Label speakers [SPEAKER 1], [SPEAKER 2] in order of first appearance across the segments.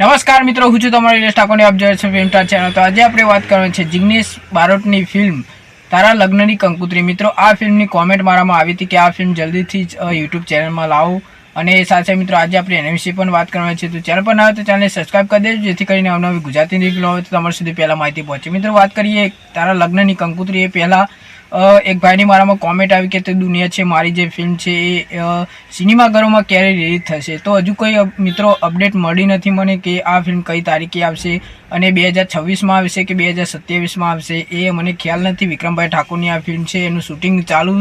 [SPEAKER 1] નમસ્કાર મિત્રો, હું છું તમારી રેસ ઠાકોરની. આપ છે છો ચેનલ તો આજે આપણે વાત કરવાની છે જિગ્નેશ બારોટની ફિલ્મ તારા લગ્નની કંકુત્રી. મિત્રો, આ ફિલ્મની કોમેન્ટ મારામાં આવી હતી કે આ ફિલ્મ જલ્દીથી જ યુટ્યુબ ચેનલમાં લાવો. અને એ સાથે મિત્રો, આજે આપણે એના વિશે પણ વાત કરવાની છે. તો ચેનલ પર ના આવે તો ચેનલને સબસ્ક્રાઇબ કરી દેજો, જેથી કરીને અવનવી ગુજરાતીની ફિલ્મ હોય તો તમારા સુધી પહેલાં માહિતી પહોંચે. મિત્રો, વાત કરીએ તારા લગ્નની કંકુત્રી એ પહેલાં એક ભાઈની મારામાં કોમેન્ટ આવી કે તે દુનિયા છે, મારી જે ફિલ્મ છે એ સિનેમાઘરોમાં ક્યારે રિલીઝ થશે? તો હજુ કોઈ મિત્રો અપડેટ મળી નથી મને કે આ ફિલ્મ કઈ તારીખે આવશે અને બે હજાર છવ્વીસમાં આવશે કે બે હજાર સત્યાવીસમાં આવશે એ મને ખ્યાલ નથી. વિક્રમભાઈ ઠાકોરની આ ફિલ્મ છે, એનું શૂટિંગ ચાલુ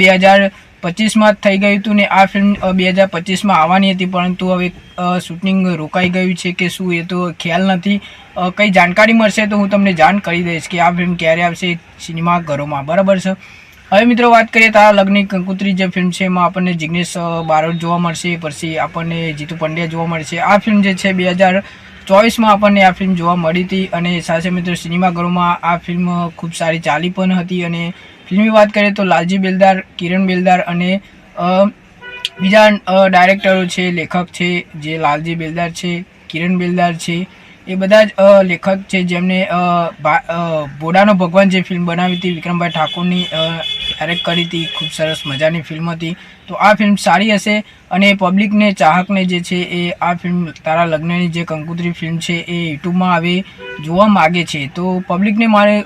[SPEAKER 1] બે હજાર પચીસમાં જ થઈ ગયું હતું ને આ ફિલ્મ બે હજાર પચીસમાં આવવાની હતી, પરંતુ હવે શૂટિંગ રોકાઈ ગયું છે કે શું એ તો ખ્યાલ નથી. કંઈ જાણકારી મળશે તો હું તમને જાણ કરી દઈશ કે આ ફિલ્મ ક્યારે આવશે સિનેમાઘરોમાં બરાબર છે? હવે મિત્રો વાત કરીએ તો આ લગ્નની કંકુત્રી જે ફિલ્મ છે એમાં આપણને જિગ્નેશ બારોટ જોવા મળશે, પછી આપણને જીતુ પંડ્યા જોવા મળશે. આ ફિલ્મ જે છે બે હજાર ચોવીસમાં આપણને આ ફિલ્મ જોવા મળી હતી અને સાથે મિત્રો સિનેમાઘરોમાં આ ફિલ્મ ખૂબ સારી ચાલી પણ હતી અને ફિલ્મની વાત કરીએ તો લાલજી બેલદાર, કિરણ બેલદાર અને બીજા ડાયરેક્ટરો છે, લેખક છે જે લાલજી બેલદાર છે, કિરણ બેલદાર છે એ બધા જ લેખક છે જેમને ભોળાનો ભગવાન જે ફિલ્મ બનાવી હતી, વિક્રમભાઈ ઠાકોરની ડાયરેક્ટ કરી હતી, ખૂબ સરસ મજાની ફિલ્મ હતી. તો આ ફિલ્મ સારી હશે અને પબ્લિકને ચાહકને જે છે એ, આ ફિલ્મ તારા લગ્નની જે કંકુત્રી ફિલ્મ છે એ યુટ્યુબમાં આવે, જોવા માગે છે. તો પબ્લિકને મારે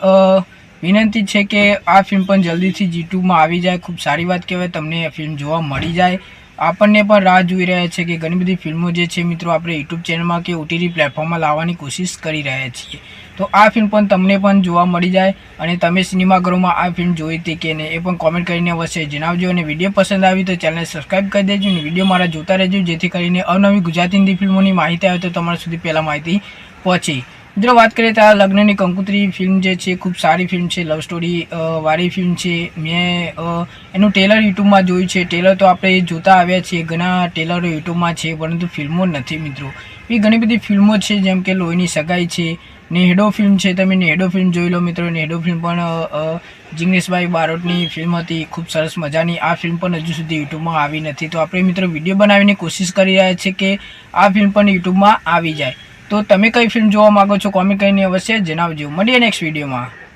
[SPEAKER 1] વિનંતી છે કે આ ફિલ્મ પણ જલ્દીથી યુટ્યુબમાં આવી જાય. ખૂબ સારી વાત કહેવાય, તમને ફિલ્મ જોવા મળી જાય. આપણને પણ રાહ જોઈ રહ્યા છે કે ઘણી બધી ફિલ્મો જે છે મિત્રો આપણે યુટ્યુબ ચેનલમાં કે ઓટીટી પ્લેટફોર્મમાં લાવવાની કોશિશ કરી રહ્યા છીએ. તો આ ફિલ્મ પણ તમને પણ જોવા મળી જાય અને તમે સિનેમાઘરોમાં આ ફિલ્મ જોઈ હતી કે નહીં એ પણ કોમેન્ટ કરીને અવશ્ય જણાવજો અને વીડિયો પસંદ આવી તો ચેનલને સબસ્ક્રાઇબ કરી દેજો અને વીડિયો મારા જોતા રહેજો જેથી કરીને અવનવી ગુજરાતી હિન્દી ફિલ્મોની માહિતી આવે તો તમારા સુધી પહેલાં માહિતી પહોંચે. મિત્રો, વાત કરીએ તો આ લગ્નની કંકુત્રી ફિલ્મ જે છે, ખૂબ સારી ફિલ્મ છે લવ સ્ટોરી વાળી ફિલ્મ છે. મેં એનું ટેલર યુટ્યુબમાં જોયું છે. ટેલર તો આપણે જોતા આવ્યા છીએ. ઘણા ટેલરો યુટ્યુબમાં છે, પરંતુ ફિલ્મો નથી, મિત્રો. એ ઘણી બધી ફિલ્મો છે, જેમ કે લોહીની સગાઈ છે, નેહડો ફિલ્મ છે. તમે નેહડો ફિલ્મ જોઈ લો, મિત્રો. નેહડો ફિલ્મ પણ જિગ્નેશભાઈ બારોટની ફિલ્મ હતી. ખૂબ સરસ મજાની આ ફિલ્મ પણ હજુ સુધી યુટ્યુબમાં આવી નથી. તો આપણે, મિત્રો વીડિયો બનાવીને કોશિશ કરી રહ્યા છીએ કે આ ફિલ્મ પણ યુટ્યુબમાં આવી જાય. તો તમે કઈ ફિલ્મ જોવા માગો છો? કોમેન્ટ કરીને અવશ્ય જણાવજો. મળીએ નેક્સ્ટ વિડીયોમાં